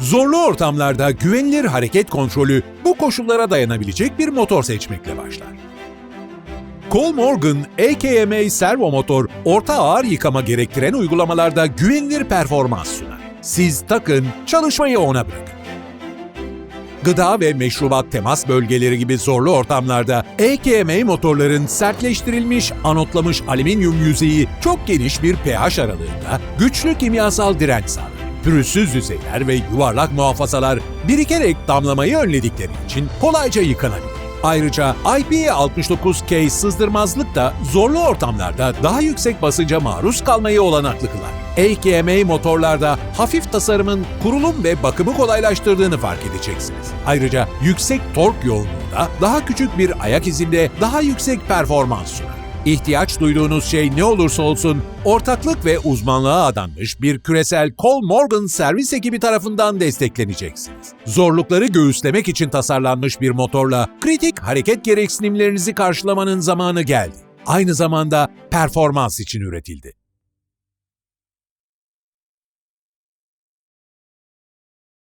Zorlu ortamlarda güvenilir hareket kontrolü bu koşullara dayanabilecek bir motor seçmekle başlar. Cole Morgan AKMA servo motor orta ağır yıkama gerektiren uygulamalarda güvenilir performans sunar. Siz takın, çalışmayı ona bırakın. Gıda ve meşrubat temas bölgeleri gibi zorlu ortamlarda AKMA motorların sertleştirilmiş, anotlamış alüminyum yüzeyi çok geniş bir pH aralığında güçlü kimyasal direnç sağlar. Pürüzsüz yüzeyler ve yuvarlak muhafazalar birikerek damlamayı önledikleri için kolayca yıkanabilir. Ayrıca IP69K sızdırmazlık da zorlu ortamlarda daha yüksek basınca maruz kalmayı olanaklı kılar. AKMA motorlarda hafif tasarımın kurulum ve bakımı kolaylaştırdığını fark edeceksiniz. Ayrıca yüksek tork yoğunluğunda daha küçük bir ayak izinde daha yüksek performans sunar. İhtiyaç duyduğunuz şey ne olursa olsun ortaklık ve uzmanlığa adanmış bir küresel Cole Morgan servis ekibi tarafından destekleneceksiniz. Zorlukları göğüslemek için tasarlanmış bir motorla kritik hareket gereksinimlerinizi karşılamanın zamanı geldi. Aynı zamanda performans için üretildi.